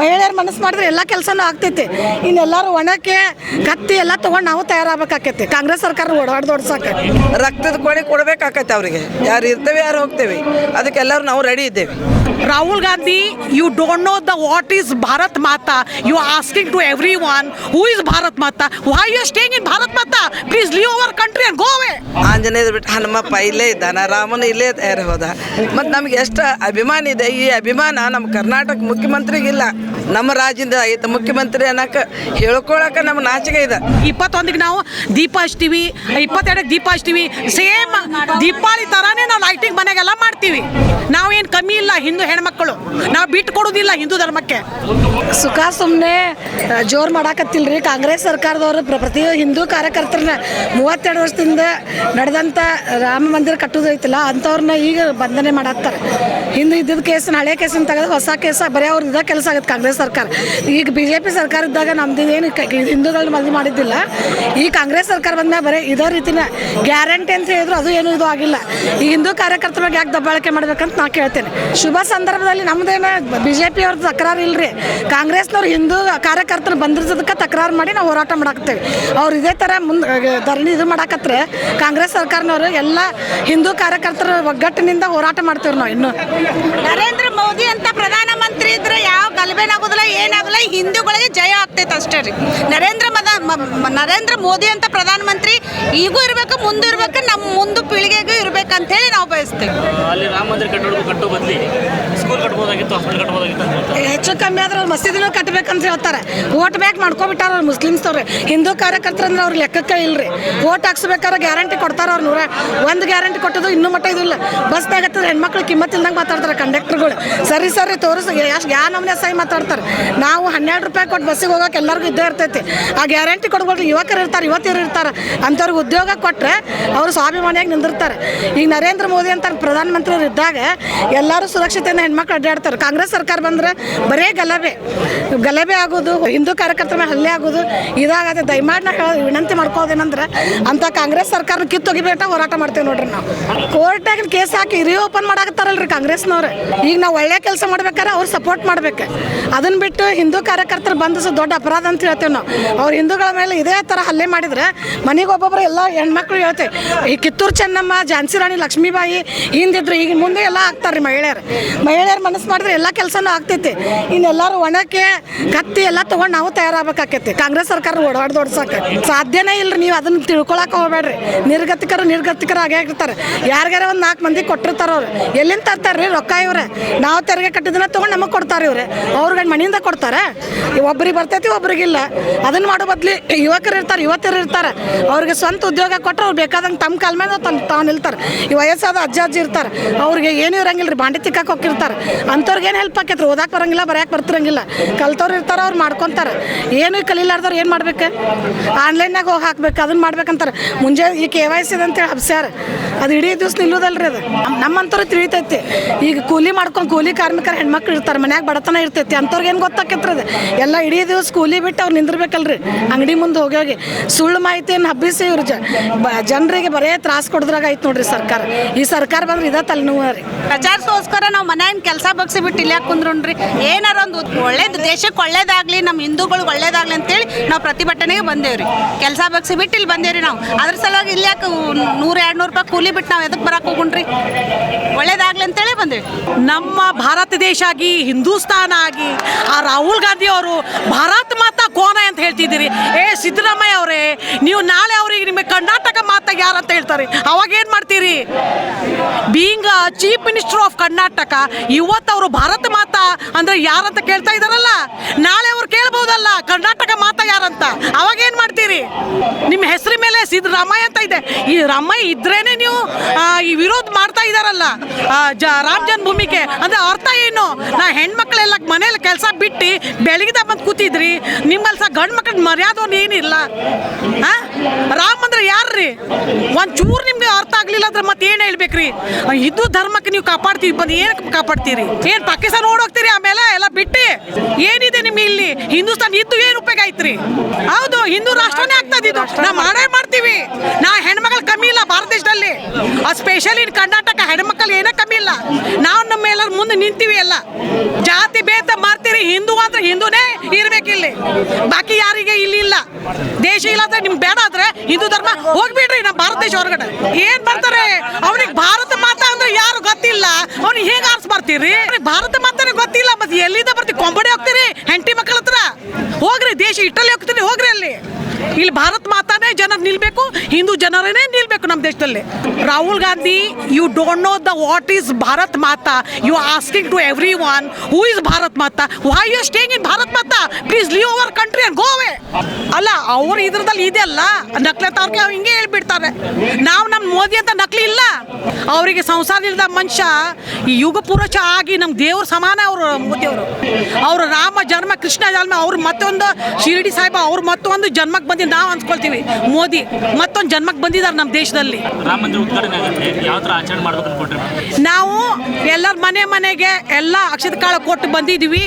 ಮಹಿಳೆಯರು ಮನಸ್ಸು ಮಾಡಿದ್ರೆ ಎಲ್ಲ ಕೆಲಸನೂ ಆಗ್ತೈತಿ. ಇನ್ನೆಲ್ಲರೂ ಒಣಕ್ಕೆ ಕತ್ತಿ ಎಲ್ಲ ತಗೊಂಡು ನಾವು ತಯಾರಾಗಬೇಕಾಕೈತಿ. ಕಾಂಗ್ರೆಸ್ ಸರ್ಕಾರ ಓಡಾಡ್ದು ಓಡ್ಸಕ್ಕೆ ರಕ್ತದ ಕೊಡೆ ಕೊಡಬೇಕಾಕೈತೆ ಅವರಿಗೆ. ಯಾರು ಇರ್ತೇವೆ ಯಾರು ಹೋಗ್ತೇವೆ. ಅದಕ್ಕೆಲ್ಲರೂ ನಾವು ರೆಡಿ ಇದ್ದೇವೆ. Rahul Gandhi you don't know the what is Bharat Mata you asking to everyone who is Bharat Mata why you staying in Bharat Mata please leave our country country and go away. ಆಂಜನೇಯದ ಬಿಟ್ಟು ಹನುಮಪ್ಪ ಇಲ್ಲೇ ಇದ್ದಾನ ರಾಮನ ಇಲ್ಲೇ ತಯಾರು ಹೋದ ಮತ್ತು ನಮ್ಗೆ ಎಷ್ಟು ಅಭಿಮಾನ ಇದೆ ಈ ಅಭಿಮಾನ ನಮ್ಮ ಕರ್ನಾಟಕ ಮುಖ್ಯಮಂತ್ರಿಗಿಲ್ಲ. ನಮ್ಮ ರಾಜ್ಯದ ಐತ ಮುಖ್ಯಮಂತ್ರಿ ಅನ್ನಕ್ಕೆ ಹೇಳ್ಕೊಳಕ ನಮ್ಮ ನಾಚಿಕೆ ಇದೆ. ಇಪ್ಪತ್ತೊಂದಿಗೆ ನಾವು ದೀಪ ಹಚ್ತೀವಿ ಇಪ್ಪತ್ತೆರಡಕ್ಕೆ ದೀಪ ಹಚ್ತೀವಿ. ಸೇಮ್ ದೀಪಾವಳಿ ತರಾನೇ ನಾವು ಲೈಟಿಂಗ್ ಮನೆಗೆಲ್ಲ ಮಾಡ್ತೀವಿ. ನಾವೇನು ಕಮ್ಮಿ ಇಲ್ಲ ಹಿಂದೂ ಹೆಣ್ಮಕ್ಕಳು ನಾವು ಬಿಟ್ಟು ಕೊಡೋದಿಲ್ಲ ಹಿಂದೂ ಧರ್ಮಕ್ಕೆ. ಸುಖ ಸುಮ್ಮನೆ ಜೋರು ಮಾಡಾಕತ್ತಿಲ್ರಿ. ಕಾಂಗ್ರೆಸ್ ಸರ್ಕಾರದವರು ಪ್ರ- ಪ್ರತಿ ಹಿಂದೂ ಕಾರ್ಯಕರ್ತರನ್ನ ಮೂವತ್ತೆರಡು ವರ್ಷದಿಂದ ನಡೆದಂಥ ರಾಮ ಮಂದಿರ ಕಟ್ಟೋದು ಐತಿಲ್ಲ ಅಂಥವ್ರನ್ನ ಈಗ ಬಂಧನೆ ಮಾಡತ್ತಾರೆ ಹಿಂದೆ ಇದ್ದಿದ್ದ ಕೇಸನ್ನ ಹಳೆ ಕೇಸನ್ನ ತೆಗೆದು ಹೊಸ ಕೇಸ ಬರೀ ಅವ್ರದ್ದು ಇದೇ ಕೆಲಸ ಆಗುತ್ತೆ. ಕಾಂಗ್ರೆಸ್ ಸರ್ಕಾರ. ಈಗ ಬಿ ಜೆ ಪಿ ಸರ್ಕಾರ ಇದ್ದಾಗ ನಮ್ದು ಏನು ಹಿಂದೂಗಳನ್ನ ಮದುವೆ ಮಾಡಿದ್ದಿಲ್ಲ. ಈ ಕಾಂಗ್ರೆಸ್ ಸರ್ಕಾರ ಬಂದ್ಮೇಲೆ ಬರೀ ಇದೇ ರೀತಿನ ಗ್ಯಾರಂಟಿ ಅಂತ ಹೇಳಿದ್ರು ಅದು ಏನು ಇದು ಆಗಿಲ್ಲ. ಈ ಹಿಂದೂ ಕಾರ್ಯಕರ್ತರ ಬಗ್ಗೆ ಯಾಕೆ ದಬ್ಬಾಳಿಕೆ ಮಾಡ್ಬೇಕಂತ ನಾ ಕೇಳ್ತೇನೆ. ಶುಭ ಸಂದರ್ಭದಲ್ಲಿ ನಮ್ದೇನ ಬಿ ಜೆ ಪಿ ಅವ್ರದ್ದು ತಕರಾರು ಇಲ್ರಿ. ಕಾಂಗ್ರೆಸ್ನವ್ರು ಹಿಂದೂ ಕಾರ್ಯಕರ್ತರು ಬಂದಿರೋದಕ್ಕೆ ತಕರಾರು ಮಾಡಿ ನಾವು ಹೋರಾಟ ಮಾಡಾಕ್ತೇವೆ ಅವ್ರು ಇದೇ ಥರ ಮುಂದೆ ಧರಣಿ ಇದು ಮಾಡಾಕತ್ರೆ ಕಾಂಗ್ರೆಸ್ ಸರ್ಕಾರನವರು ಎಲ್ಲ ಹಿಂದೂ ಕಾರ್ಯಕರ್ತರ ಒಗ್ಗಟ್ಟಿನಿಂದ ಹೋರಾಟ ಮಾಡ್ತೇವೆ ನಾವು ಇನ್ನು. ನರೇಂದ್ರ ಮೋದಿ ಅಂತ ಪ್ರಧಾನಮಂತ್ರಿ ಇದ್ರೆ ಯಾವ ಗಲಭೆನಾಗೋದಿಲ್ಲ ಏನಾಗಲ್ಲ ಹಿಂದೂಗಳಿಗೆ ಜಯ ಆಗ್ತೈತೆ ಅಷ್ಟೇ ರೀ. ನರೇಂದ್ರ ಮದ ನರೇಂದ್ರ ಮೋದಿ ಅಂತ ಪ್ರಧಾನಮಂತ್ರಿ ಈಗೂ ಇರಬೇಕು ಮುಂದೆ ಇರಬೇಕು ನಮ್ಮ ಮುಂದೆ ಪೀಳಿಗೆಗೂ ಇರ್ಬೇಕಂತ ಹೇಳಿ ನಾವು ಬಯಸ್ತೇವೆ. ಅಲ್ಲಿ ರಾಮ ಮಂದಿರ ಕಟ್ಟೋದು ಕಟ್ಟೋ ಬದಲಿ ಸ್ಕೂಲ್ ಕಟ್ಬೋದಾಗಿತ್ತು ಹಾಸ್ಪಿಟಲ್ ಕಟ್ಬೋದಾಗಿತ್ತು ಅಂತ. ಹೆಚ್ಚು ಕಮ್ಮಿ ಆದ್ರೆ ಅವ್ರು ಮಸೀದಿನೂ ಕಟ್ಬೇಕಂತ ಹೇಳ್ತಾರೆ. ಓಟ್ ಬ್ಯಾಕ್ ಮಾಡ್ಕೊಬಿಟ್ಟಾರ ಅವ್ರು ಮುಸ್ಲಿಮ್ಸ್ ಅವ್ರೆ. ಹಿಂದೂ ಕಾರ್ಯಕರ್ತರು ಅಂದ್ರೆ ಅವ್ರ ಲೆಕ್ಕಕ್ಕೆ ಇಲ್ರಿ. ಓಟ್ ಹಾಕ್ಸ್ಬೇಕಾದ್ರೆ ಗ್ಯಾರಂಟಿ ಕೊಡ್ತಾರ ಅವ್ರು ನೂರ. ಒಂದು ಗ್ಯಾರಂಟಿ ಕೊಟ್ಟದು ಇನ್ನೂ ಮಟ್ಟ ಇದಿಲ್ಲ ಇಲ್ಲ. ಬಸ್ನಾಗ ಹತ್ತಿರ ಹೆಣ್ಮಕ್ಳು ಕಿಮ್ಮತ್ತಿಲ್ದಂಗೆ ಮಾತಾಡ್ತಾರೆ ಕಂಡಕ್ಟರ್ಗಳು. ಸರಿ ಸರಿ ತೋರಿಸ್ ಎಷ್ಟು ಯಾ ನಮ್ಮನೆ ಸೈ ಮಾತಾಡ್ತಾರೆ. ನಾವು ಹನ್ನೆರಡು ರೂಪಾಯಿ ಕೊಟ್ಟು ಬಸ್ಸಿಗೆ ಹೋಗೋಕೆ ಎಲ್ಲರಿಗೂ ಇದ್ದೇ ಇರ್ತೈತಿ. ಆ ಗ್ಯಾರಂಟಿ ಕೊಡ್ಬೋದು ಯುವಕರು ಇರ್ತಾರೆ, ಯುವತಿಯರು ಇರ್ತಾರೆ. ಅಂಥವ್ರಿಗೆ ಉದ್ಯೋಗ ಕೊಟ್ಟರೆ ಅವರು ಸ್ವಾಭಿಮಾನಿಯಾಗಿ ನಿಂದಿರ್ತಾರೆ. ಈಗ ನರೇಂದ್ರ ಮೋದಿ ಅಂತ ಪ್ರಧಾನಮಂತ್ರಿಯವರು ಇದ್ದಾಗ ಎಲ್ಲರೂ ಸುರಕ್ಷತೆಯಿಂದ ಹೆಣ್ಮಕ್ಳು ಅಡ್ಡಾಡ್ತಾರೆ. ಕಾಂಗ್ರೆಸ್ ಸರ್ಕಾರ ಬಂದರೆ ಬರೇ ಗಲಭೆ. ಗಲಭೆ ಆಗೋದು, ಹಿಂದೂ ಕಾರ್ಯಕರ್ತರ ಮೇಲೆ ಹಲ್ಲೆ ಆಗೋದು, ಇದಾಗತ್ತೆ. ದಯಮಾಡಿನ ವಿನಂತಿ ಮಾಡ್ಕೋದೇನಂದ್ರೆ ಅಂತ ಕಾಂಗ್ರೆಸ್ ಸರ್ಕಾರನ ಕಿತ್ತೊಗಿಬೇಟ ಹೋರಾಟ ಮಾಡ್ತೇವೆ ನೋಡ್ರಿ ನಾವು. ಕೋರ್ಟಾಗಿನ ಕೇಸ್ ಹಾಕಿ ಓಪನ್ ಮಾಡಾಕತ್ತಾರಲ್ರಿ ಕಾಂಗ್ರೆಸ್ನವ್ರು. ಈಗ ನಾವು ಒಳ್ಳೆ ಕೆಲಸ ಮಾಡ್ಬೇಕಾದ್ರೆ ಅವ್ರು ಸಪೋರ್ಟ್ ಮಾಡ್ಬೇಕು. ಅದನ್ನ ಬಿಟ್ಟು ಹಿಂದೂ ಕಾರ್ಯಕರ್ತರು ಬಂದಿಸ ದೊಡ್ಡ ಅಪರಾಧ ಅಂತ ಹೇಳ್ತೇವೆ ನಾವು. ಅವ್ರು ಹಿಂದೂಗಳ ಮೇಲೆ ಇದೇ ಥರ ಹಲ್ಲೆ ಮಾಡಿದ್ರೆ ಮನೆಗೆ ಒಬ್ಬೊಬ್ಬರು ಎಲ್ಲ ಹೆಣ್ಮಕ್ಳು ಹೇಳ್ತೇವೆ, ಈ ಕಿತ್ತೂರು ಚೆನ್ನಮ್ಮ, ಝಾನ್ಸಿ ರಾಣಿ, ಲಕ್ಷ್ಮೀಬಾಯಿ, ಹಿಂದಿದ್ರು ಈಗ ಮುಂದೆ ಎಲ್ಲ ಆಗ್ತಾರೆ ರೀ ಮಹಿಳೆಯರು. ಮಹಿಳೆಯರ ಮನಸ್ಸು ಮಾಡಿದ್ರೆ ಎಲ್ಲ ಕೆಲಸನೂ ಆಗ್ತೈತಿ. ಇನ್ನೆಲ್ಲರೂ ಒಣಕ್ಕೆ ಕತ್ತಿ ಎಲ್ಲ ತೊಗೊಂಡು ನಾವು ತಯಾರಾಗಬೇಕಾಕೈತಿ. ಕಾಂಗ್ರೆಸ್ ಸರ್ಕಾರ ಓಡಾಡ್ದು ಓಡಿಸೋಕೆ ಸಾಧ್ಯನೇ ಇಲ್ಲರಿ ನೀವು ಅದನ್ನು ತಿಳ್ಕೊಳಕ್ಕೆ ಹೋಗ್ಬೇಡ್ರಿ. ನಿರ್ಗತಿಕರು ನಿರ್ಗತಿಕರು ಆಗೇ ಆಗಿರ್ತಾರೆ. ಯಾರಿಗಾರ ಒಂದು ನಾಲ್ಕು ಮಂದಿ ಕೊಟ್ಟಿರ್ತಾರೆ ಅವ್ರು. ಎಲ್ಲಿಂದ ತರ್ತಾರೆ ರೀ ರೊಕ್ಕ ಇವ್ರೆ? ನಾವು ತೆರಿಗೆ ಕಟ್ಟಿದ್ದನ್ನ ತೊಗೊಂಡು ನಮಗೆ ಕೊಡ್ತಾರೆ ಇವ್ರೆ. ಅವ್ರಿಗೆ ಮನೆಯಿಂದ ಕೊಡ್ತಾರೆ? ಒಬ್ರಿಗೆ ಬರ್ತೈತಿ ಒಬ್ಬರಿಗಿಲ್ಲ ಅದನ್ನ ಮಾಡೋ ಬದ್ಲಿ ಯುವಕರು ಇರ್ತಾರೆ, ಯುವತಿಯರು ಇರ್ತಾರೆ. ಅವ್ರಿಗೆ ಸ್ವಂತ ಉದ್ಯೋಗ ಕೊಟ್ಟರೆ ಅವ್ರು ಬೇಕಾದಂಗೆ ತಮ್ಮ ಕಾಲ ಮೇಲೆ ತಮ್ಮ ತಾವು ನಿಲ್ತಾರೆ. ಈ ವಯಸ್ಸಾದ ಅಜ್ಜ, ಅಜ್ಜಿ ಇರ್ತಾರೆ. ಅವ್ರಿಗೆ ಏನೂ ಇರಂಗಿಲ್ಲ ರೀ ಬಾಂಡಿ ತಿಕ್ಕಕ್ಕೆ ಹೋಗಿರ್ತಾರೆ ಅಂಥವ್ರಿಗೆ ಏನು ಹೆಲ್ಪ್ ಆಕೈತ್ರಿ? ಓದಕ್ಕೆ ಬರಂಗಿಲ್ಲ ಬರೆಯಕ್ಕೆ ಬರ್ತಿರಂಗಿಲ್ಲ. ಕಲ್ತವ್ರು ಇರ್ತಾರೆ, ಅವ್ರು ಮಾಡ್ಕೊತಾರೆ. ಏನು ಕಲೀಲಾರ್ದವ್ರು ಏನು ಮಾಡ್ಬೇಕು? ಆನ್ಲೈನ್ನಾಗ ಹೋಗಿ ಹಾಕ್ಬೇಕು ಅದನ್ನ ಮಾಡ್ಬೇಕಂತಾರೆ. ಮುಂಜೆ ಈ ಕೆ ವೈ ಸಿ ಅಂತೇಳಿ ಹಬ್ಸ್ಯಾರ. ಅದು ಇಡೀ ದಿವ್ಸ ನಿಲ್ಲೋದಲ್ರಿ ಅದು. ನಮ್- ನಮ್ಮಂಥವ್ರು ತಿಳಿತೈತಿ. ಈಗ ಕೂಲಿ ಮಾಡ್ಕೊಂಡು ಕೂಲಿ ಕಾರ್ಮಿಕರು ಹೆಣ್ಮಕ್ಳು ಇರ್ತಾರೆ ಮನ್ಯಾಗ ಬಡತನ ಇರ್ತೈತಿ ಅಂಥವ್ರಿಗೆ ಏನು ಗೊತ್ತಾಕೈತ್ರಿ ಅದು. ಎಲ್ಲ ಇಡೀ ದಿವಸ ಕೂಲಿ ಬಿಟ್ಟು ಅವ್ರು ನಿಂದಿರ್ಬೇಕಲ್ರಿ ಅಂಗಡಿ ಮುಂದೆ ಹೋಗಿ ಹೋಗಿ ಸುಳ್ಳು ಮಾಹಿತಿಯನ್ನು ಹಬ್ಬಿಸಿ ಇವ್ರ ಜ ಬ- ಜನರಿಗೆ ಬರೇ ತ್ರಾಸ ಕೊಡದ್ರಾಗ ಐತೆ ನೋಡ್ರಿ ಸರ್ಕಾರ. ಈ ಸರ್ಕಾರ ಬಂದ್ರೆ ಇದೇ ತಲೆನೋವು ರೀ ಪ್ರಚಾರಕ್ಕೋಸ್ಕರ ನಾವು ಮನ್ಯಾಗಿನ ಕೆಲಸ ಬಗ್ಸಿ ಬಿಟ್ಟು ಇಲ್ಲಿ ಯಾಕೆ ಕುಂದ್ರೋಣ್ರಿ ಏನಾರ ಒಂದು ಒಳ್ಳೇದು ದೇಶಕ್ಕೆ ಒಳ್ಳೇದಾಗಲಿ ನಮ್ಮ ಹಿಂದೂಗಳಿಗೆ ಒಳ್ಳೇದಾಗ್ಲಿ ಅಂತೇಳಿ ನಾವು ಪ್ರತಿಭಟನೆಗೆ ಬಂದೇವ್ರಿ. ಕೆಲಸ ಬಗ್ಸಿ ಬಿಟ್ಟು ಇಲ್ಲಿ ಬಂದೇವ್ರಿ ನಾವು. ಅದ್ರ ಸಲುವಾಗಿ ಇಲ್ಲಿ ಯಾಕೆ ನೂರು ಎರಡು ನೂರು ರೂಪಾಯಿ ಕೂಲಿ ಬಿಟ್ಟು ನಾವು ಎದಕ್ಕೆ ಬರಕ್ಕೆ ಹೋಗುಣ್ರಿ? ಒಳ್ಳೇದಾಗ್ಲಿ ಅಂತೇಳಿ ಬಂದೇವಿ ನಮ್ಮ ಭಾರತ ದೇಶ ಆಗಿ ಹಿಂದೂಸ್ತಾನ ಆಗಿ ಆ ರಾಹುಲ್ ಗಾಂಧಿ ಅವರು ಭಾರತ್ ಮಾತಾ ಕೋನ ಅಂತ ಹೇಳ್ತಿದ್ದೀರಿ. ಏ ಸಿದ್ದರಾಮಯ್ಯ ಅವರೇ, ನೀವು ನಾಳೆ ಅವ್ರಿಗೆ ನಿಮಗೆ ಕರ್ನಾಟಕ ಮಾತಾ ಯಾರು ಅಂತ ಹೇಳ್ತಾರೆ. ಅವಾಗ ಏನು ಮಾಡ್ತೀರಿ? Being chief minister of Karnataka, ಇವತ್ತು ಅವರು ಭಾರತ ಮಾತಾ ಅಂದ್ರೆ ಯಾರಂತ ಕೇಳ್ತಾ ಇದ್ದಾರಲ್ಲ? ನಾಳೆ ಅವ್ರು ಕೇಳ್ಬೋದಲ್ಲ, ಕರ್ನಾಟಕ ಮಾತಾ ಯಾರಂತ ಅವಾಗ ಏನು ಮಾಡ್ತೀರಿ? ನಿಮ್ಮ ಹೆಸರು ಮೇಲೆ ಸಿದ್ದರಾಮಯ್ಯ ಅಂತ ಇದೆ. ಈ ರಾಮಯ್ಯ ಇದ್ರೇನೆ ನೀವು ಈ ವಿರೋಧ ಇದಾರಲ್ಲ? ಜ, ರಾಮ ಜನ್ಮಭೂಮಿಗೆ. ಅಂದ್ರೆ ಅರ್ಥ ಏನು? ನಾ ಹೆಣ್ಮಕ್ಳೆಲ್ಲ ಮನೇಲಿ ಕೆಲಸ ಬಿಟ್ಟು ಬೆಳಗಿದ ಬಂದು ಕೂತಿದ್ರಿ. ನಿಮ್ಮಲ್ಲಿ ಸಹ ಗಂಡು ಮಕ್ಳ ಮರ್ಯಾದೆ ಏನಿಲ್ಲ? ಆ? ರಾಮ ಅಂದ್ರೆ ಯಾರ್ರಿ? ಒಂದ್ ಚೂರು ನಿಮ್ಗೆ ಅರ್ಥ ಆಗ್ಲಿಲ್ಲ ಅಂದ್ರೆ ಮತ್ತೆ ಏನ್ ಹೇಳ್ಬೇಕ್ರಿ ಇದು ಧರ್ಮಕ್ಕೆ ನೀವು ಕಾಪಾಡ್ತೀವಿ ಬಂದು ಏನಕ್ಕೆ ಕಾಪಾಡ್ತೀರಿ? ಏನ್ ಪಾಕಿಸ್ತಾನ ಓಡೋಗ್ತೀರಿ ಆಮೇಲೆ? ಎಲ್ಲ ಬಿಟ್ಟು? ಏನಿದೆ ನಿಮ್ಗೆ ಇಲ್ಲಿ? ಹಿಂದೂಸ್ತಾನ್ ಇದ್ದು ಏನು ಉಪಯೋಗ ಐತ್ರಿ ಹೌದು, ಹಿಂದೂ ರಾಷ್ಟ್ರನೇ ಆಗ್ತದ ಇದು ನಾ ಮಾಡೇ ಮಾಡ್ತೀವಿ. ನಾ ಹೆಣ್ಮಕ್ಳು ಕಮ್ಮಿ ಇಲ್ಲ ಭಾರತ ದೇಶದಲ್ಲಿ. ಸ್ಪೆಷಲಿ ಕರ್ನಾಟಕ ಹೆಣ್ಮಕ್ಳು ಏನೇ ಕಮ್ಮಿ ಇಲ್ಲ. ನಾವು ನಮ್ಮ ಎಲ್ಲರ ಮುಂದೆ ನಿಂತೀವಿ ಎಲ್ಲ. ಜಾತಿ ಭೇದ ಮಾಡ್ತೀರಿ, ಹಿಂದೂ ಅಂದ್ರೆ ಹಿಂದೂನೇ ಇರ್ಬೇಕಿಲ್ಲಿ ಬಾಕಿ ಯಾರಿಗೆ ಇಲ್ಲಿ ಇಲ್ಲ. ದೇಶ ಇಲ್ಲ ಅಂದ್ರೆ ನಿಮ್ಗೆ ಬೇಡ ಆದ್ರೆ ಹಿಂದೂ ಧರ್ಮ ಹೋಗ್ಬಿಡ್ರಿ ನಮ್ಮ ಭಾರತ ದೇಶ ಹೊರಗಡೆ. ಏನ್ ಬರ್ತಾರೆ ಅವ್ರಿಗೆ ಭಾರತ ಮಾತಾ ಅಂದ್ರೆ ಯಾರು ಗೊತ್ತಿಲ್ಲ ಅವ್ನಿಗೆ ಹೇಗೆ ಆರ್ಸ್ ಬರ್ತೀರಿ ಭಾರತ ಮಾತಾನೆ ಗೊತ್ತಿಲ್ಲ ಮತ್ತೆ ಎಲ್ಲಿಂದ ಬರ್ತೀವಿ ಕೊಂಬಡಿ ಹೋಗ್ತೀರಿ ಹೆಂಡತಿ ಮಕ್ಕಳ ಹತ್ರ ಹೋಗ್ರಿ ದೇಶ ಇಟ್ಟಲ್ಲಿ ಹೋಗ್ತೀನಿ ಹೋಗ್ರಿ ಅಲ್ಲಿ ಇಲ್ಲಿ ಭಾರತ್ ಮಾತಾನೇ ಜನ ನಿಲ್ಬೇಕು ಹಿಂದೂ ಜನರೇ ನಿಲ್ಬೇಕು ನಮ್ಮ ದೇಶದಲ್ಲಿ. Rahul Gandhi you don't know the what is Bharat Mata. You asking to everyone who is Bharat Mata? Why you staying in Bharat Mata? Please leave our country and go away ಅಲ್ಲ, ಅವ್ರ ಇದ್ರದಲ್ಲಿ ಇದೆ ಅಲ್ಲ. ನಕ್ಲತ್ತವ್ರಿಗೆ ಅವ್ರು ಹಿಂಗೆ ಹೇಳ್ಬಿಡ್ತಾರೆ. ನಾವು ನಮ್ಮ ಮೋದಿ ಅಂತ ನಕಲಿ ಇಲ್ಲ. ಅವರಿಗೆ ಸಂಸಾರ ಇಲ್ಲದ ಮನುಷ್ಯ ಯುಗ ಪುರುಷ ಆಗಿ ನಮ್ಮ ದೇವ್ರ ಸಮಾನ ಅವರು ಮೋದಿ ಅವರು. ಅವರು ರಾಮ ಜನ್ಮ, ಕೃಷ್ಣ ಜನ್ಮ, ಅವ್ರು ಮತ್ತೊಂದು ಶಿರಡಿ ಸಾಹೇಬ, ಅವ್ರು ಮತ್ತೊಂದು ಜನ್ಮಕ್ಕೆ ಬಂದಿದ್ದು ನಾವು ಅನ್ಸ್ಕೊಳ್ತೀವಿ. ಮೋದಿ ಮತ್ತೊಂದು ಜನ್ಮಕ್ಕೆ ಬಂದಿದ್ದಾರೆ ನಮ್ಮ ದೇಶದಲ್ಲಿ. ರಾಮ ಮಂದಿರ ಉದ್ಘಾಟನೆ ಆಗುತ್ತೆ. ಯಾವ ಥರ ಆಚರಣೆ ಮಾಡ್ಬೇಕು ಅನ್ಕೊಟ್ರಿ ನಾವು ಎಲ್ಲರ ಮನೆ ಮನೆಗೆ ಎಲ್ಲ ಅಕ್ಷತ ಕಾಳ ಕೊಟ್ಟು ಬಂದಿದ್ವಿ.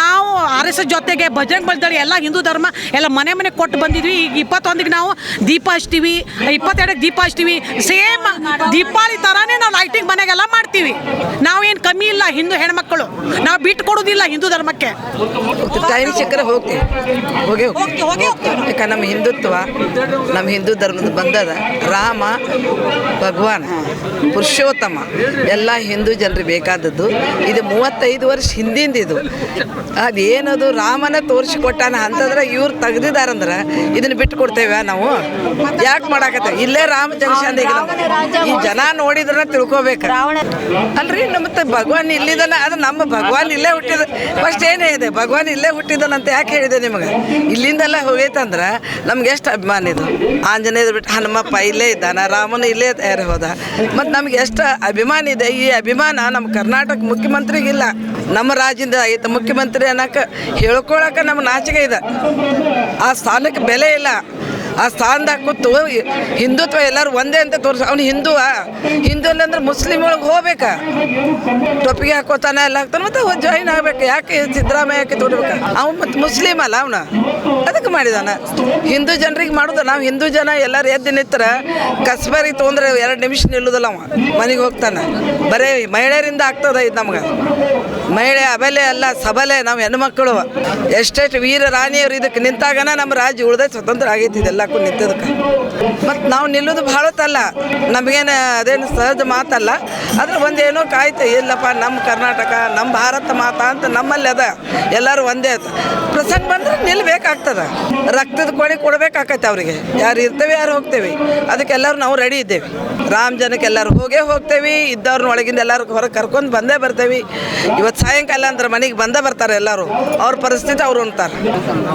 ನಾವು ಆರ್ ಎಸ್ ಎಸ್ ಜೊತೆಗೆ ಭಜನೆ ಬಲ್ದಳಿ ಎಲ್ಲ ಹಿಂದೂ ಧರ್ಮ ಎಲ್ಲ ಮನೆ ಮನೆ ಕೊಟ್ಟು ಬಂದಿದ್ವಿ. ಈಗ ಇಪ್ಪತ್ತೊಂದಿಗೆ ನಾವು ದೀಪ ಹಚ್ತೀವಿ. ಇಪ್ಪತ್ತೆರಡಕ್ಕೆ ದೀಪ ಹಚ್ತೀವಿ. ಸೇಮ್ ದೀಪಾವಳಿ ಥರನೇ ನಾವು ಲೈಟಿಂಗ್ ಮನೆಗೆಲ್ಲ ಮಾಡ್ತೀವಿ. ನಾವೇನು ಕಮ್ಮಿ ಇಲ್ಲ ಹಿಂದೂ ಹೆಣ್ಮಕ್ಕಳು ನಾವು ಬಿಟ್ಟು ಕೊಡೋದಿಲ್ಲ ಹಿಂದೂ ಧರ್ಮಕ್ಕೆ. ತಾಯಿ ಚಕ್ರ ಹೋಗ್ತೀವಿ. ಹೋಗಿ ಹೋಗಿ ಹೋಗಿ ನಮ್ಮ ಹಿಂದುತ್ವ ನಮ್ಮ ಹಿಂದೂ ಧರ್ಮದ ಬಂದದ ರಾಮ ಭಗವಾನ್, ಪುರುಷೋತ್ತಮ. ಎಲ್ಲ ಹಿಂದೂ ಜನರಿಗೆ ಬೇಕಾದದ್ದು. ಇದು ಮೂವತ್ತೈದು ವರ್ಷ ಹಿಂದಿಂದ ಇದು. ಅದೇನದು ರಾಮನ ತೋರಿಸಿಕೊಟ್ಟಾನ ಅಂತಂದ್ರೆ ಇವ್ರು ತೆಗ್ದಿದಾರಂದ್ರೆ ಇದನ್ನ ಬಿಟ್ಟು ಕೊಡ್ತೇವೆ ನಾವು. ಯಾಕೆ ಮಾಡಾಕತ್ತೇವೆ ಇಲ್ಲೇ ರಾಮ ಜಂಕ್ಷನ್ ಈ ಜನ ನೋಡಿದ್ರ ತಿಳ್ಕೊಬೇಕು. ಅಲ್ರಿ ನಮ್ಮ ಭಗವಾನ್ ಇಲ್ಲಿದನ ಅದು ನಮ್ಮ ಭಗವಾನ್ ಇಲ್ಲೇ ಹುಟ್ಟಿದ, ಫಸ್ಟ್ ಏನೇ ಇದೆ ಭಗವಾನ್ ಇಲ್ಲೇ ಹುಟ್ಟಿದನಂತ ಯಾಕೆ ಹೇಳಿದೆ ನಿಮಗೆ? ಇಲ್ಲಿಂದೆಲ್ಲ ಹೋಗೈತಂದ್ರೆ ನಮ್ಗೆ ಎಷ್ಟು ಅಭಿಮಾನ ಇದು. ಆಂಜನೇಯದ ಬಿಟ್ಟು ಹನುಮಪ್ಪ ಇಲ್ಲೇ ಇದ್ದಾನ ರಾಮನು ಇಲ್ಲೇ ತಯಾರಿ ಹೋದ ಮತ್ತು ನಮ್ಗೆ ಎಷ್ಟು ಅಭಿಮಾನ ಇದೆ, ಈ ಅಭಿಮಾನ ನಮ್ಮ ಕರ್ನಾಟಕ ಮುಖ್ಯಮಂತ್ರಿಗಿಲ್ಲ. ನಮ್ಮ ರಾಜ್ಯದಿಂದ ಐತೆ ಮುಖ್ಯಮಂತ್ರಿ ಅನ್ನೋಕೆ ಹೇಳ್ಕೊಳಕ್ಕೆ ನಮ್ಮ ನಾಚಿಕೆ ಇದೆ. ಆ ಸ್ಥಾನಕ್ಕೆ ಬೆಲೆ ಇಲ್ಲ. ಆ ಸ್ಥಾನದಾಗ ಕೂತು ಹಿಂದುತ್ವ ಎಲ್ಲರೂ ಒಂದೇ ಅಂತ ತೋರಿಸ. ಅವ್ನು ಹಿಂದೂ ಹಿಂದೂ ಅಂದ್ರೆ ಮುಸ್ಲಿಂ ಒಳಗೆ ಹೋಗ್ಬೇಕಾ? ಟೊಪ್ಪಿಗೆ ಹಾಕೋತಾನೆ ಎಲ್ಲ ಹಾಕ್ತಾನೆ ಮತ್ತೆ ಜಾಯಿನ್ ಆಗ್ಬೇಕು? ಯಾಕೆ ಸಿದ್ದರಾಮಯ್ಯ ಯಾಕೆ ತೋರ್ಬೇಕು ಅವ್ನು ಮತ್ತೆ ಮುಸ್ಲಿಮ್ ಅಲ್ಲ ಅವನ. ಅದಕ್ಕೆ ಮಾಡಿದಾನ. ಹಿಂದೂ ಜನರಿಗೆ ಮಾಡೋದು. ನಾವು ಹಿಂದೂ ಜನ ಎಲ್ಲರೂ ಎದ್ದು ನಿಂತರ ಕಸ್ಬರಿ ತೊಗೊಂಡ್ರೆ ಎರಡು ನಿಮಿಷ ನಿಲ್ಲುದಲ್ಲ ಅವ. ಮನೆಗೆ ಹೋಗ್ತಾನೆ. ಬರೀ ಮಹಿಳೆಯರಿಂದ ಆಗ್ತದ ಇದು ನಮ್ಗೆ. ಮಹಿಳೆ ಅಬಲೆ ಅಲ್ಲ, ಸಬಲೆ. ನಾವು ಹೆಣ್ಮಕ್ಳು ಎಷ್ಟೆಷ್ಟು ವೀರ ರಾಣಿಯವರು ಇದಕ್ಕೆ ನಿಂತಾಗನ ನಮ್ಮ ರಾಜ್ಯ ಉಳ್ದ ಸ್ವತಂತ್ರ ಆಗೈತಿ ಇದೆಲ್ಲಕ್ಕೂ ನಿಂತದಕ್ಕೆ ಮತ್ತು ನಾವು ನಿಲ್ಲೋದು ತಲ್ಲ. ನಮಗೇನು ಅದೇನು ಸಹಜ ಮಾತಲ್ಲ. ಆದ್ರೆ ಒಂದೇನೋ ಕಾಯ್ತು, ಇಲ್ಲಪ್ಪ, ನಮ್ಮ ಕರ್ನಾಟಕ, ನಮ್ಮ ಭಾರತ ಮಾತಾ ಅಂತ ನಮ್ಮಲ್ಲಿ ಅದ. ಎಲ್ಲರೂ ಒಂದೇ ಅದ. ಪ್ರಸಂಗ ಬಂದ್ರೆ ನಿಲ್ಬೇಕಾಗ್ತದ. ರಕ್ತದ ಕೋಣೆ ಕೊಡಬೇಕಾಗತ್ತೆ ಅವರಿಗೆ. ಯಾರು ಇರ್ತೇವೆ, ಯಾರು ಹೋಗ್ತೇವೆ. ಅದಕ್ಕೆಲ್ಲರೂ ನಾವು ರೆಡಿ ಇದ್ದೇವೆ. ರಾಮ ಜನಕ್ಕೆ ಎಲ್ಲರೂ ಹೋಗೇ ಹೋಗ್ತೇವೆ. ಇದ್ದವ್ರನ್ನ ಒಳಗಿಂದ ಎಲ್ಲರೂ ಹೊರಗೆ ಕರ್ಕೊಂಡು ಬಂದೇ ಬರ್ತೇವೆ. ಇವತ್ತು ಸಾಯಂಕಾಲ ಅಂದ್ರೆ ಮನೆಗೆ ಬಂದೇ ಬರ್ತಾರೆ ಎಲ್ಲರೂ. ಅವ್ರ ಪರಿಸ್ಥಿತಿ ಅವರು ಅಂತಾರೆ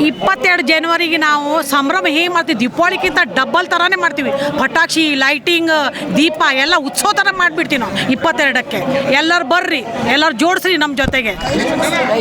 ಇಪ್ಪತ್ತೆರಡು ಜನವರಿಗೆ ನಾವು ಸಂಭ್ರಮ ಹೇಗೆ ಮಾಡ್ತೀವಿ? ದೀಪಾವಳಿಗಿಂತ ಡಬ್ಬಲ್ ಥರನೇ ಮಾಡ್ತೀವಿ. ಪಟಾಕ್ಷಿ ಲೈಟಿಂಗ್ ದೀಪ ಎಲ್ಲ ಉತ್ಸವ ಥರ ಮಾಡಿಬಿಡ್ತೀವಿ ನಾವು. ಇಪ್ಪತ್ತೆರಡಕ್ಕೆ. ಎಲ್ಲರೂ ಬರ್ರಿ, ಎಲ್ಲರೂ ಜೋಡಿಸ್ರಿ ನಮ್ಮ ಜೊತೆಗೆ.